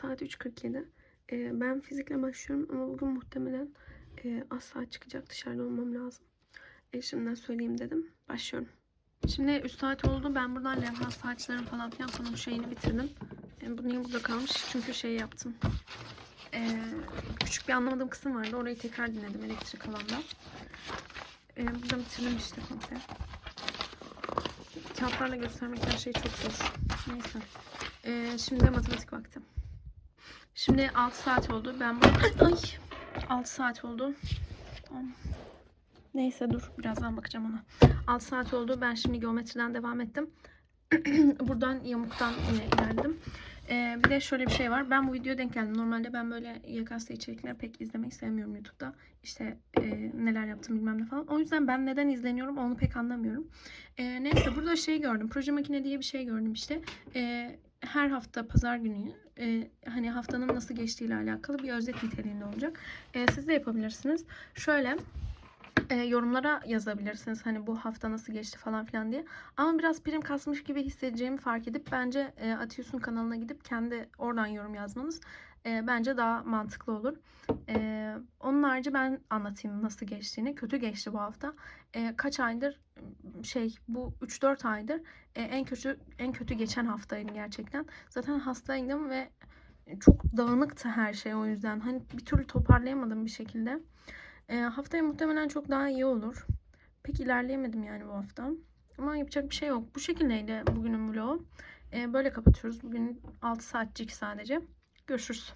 saat 3.47. Ee, ben fizikle başlıyorum ama bugün muhtemelen e, az saat çıkacak. Dışarıda olmam lazım. E, şimdiden söyleyeyim dedim. Başlıyorum. Şimdi 3 saat oldu. Ben buradan levha saçlarım falan filan konum şeyini bitirdim. E, bu niye burada kalmış? Çünkü şey yaptım. E, küçük bir anlamadığım kısım vardı. Orayı tekrar dinledim elektrik alanda. E, burada bitirdim işte komple. Kağıtlarla göstermek her şey çok zor. Neyse. E, şimdi matematik vakti. Şimdi 6 saat oldu. Ben bu... Ay! 6 saat oldu. Neyse dur. Birazdan bakacağım ona. 6 saat oldu. Ben şimdi geometriden devam ettim. Buradan yamuktan yine ilerledim. Ee, bir de şöyle bir şey var. Ben bu videoya denk geldim. Normalde ben böyle YKS içerikleri pek izlemeyi sevmiyorum YouTube'da. İşte e, neler yaptım bilmem ne falan. O yüzden ben neden izleniyorum onu pek anlamıyorum. Ee, neyse burada şey gördüm. Proje makine diye bir şey gördüm işte. Ee, her hafta pazar günü e, hani haftanın nasıl geçtiğiyle alakalı bir özet niteliğinde olacak. E, siz de yapabilirsiniz. Şöyle e, yorumlara yazabilirsiniz hani bu hafta nasıl geçti falan filan diye. Ama biraz prim kasmış gibi hissedeceğimi fark edip bence e, Atius'un kanalına gidip kendi oradan yorum yazmanız e, bence daha mantıklı olur. E, onun harici ben anlatayım nasıl geçtiğini. Kötü geçti bu hafta. E, kaç aydır şey bu 3-4 aydır e, en kötü en kötü geçen haftaydı gerçekten. Zaten hastaydım ve çok dağınıktı her şey o yüzden. Hani bir türlü toparlayamadım bir şekilde. E, haftaya muhtemelen çok daha iyi olur. Pek ilerleyemedim yani bu hafta. Ama yapacak bir şey yok. Bu şekildeydi bugünün vlogu. E, böyle kapatıyoruz. Bugün 6 saatcik sadece. Görüşürüz.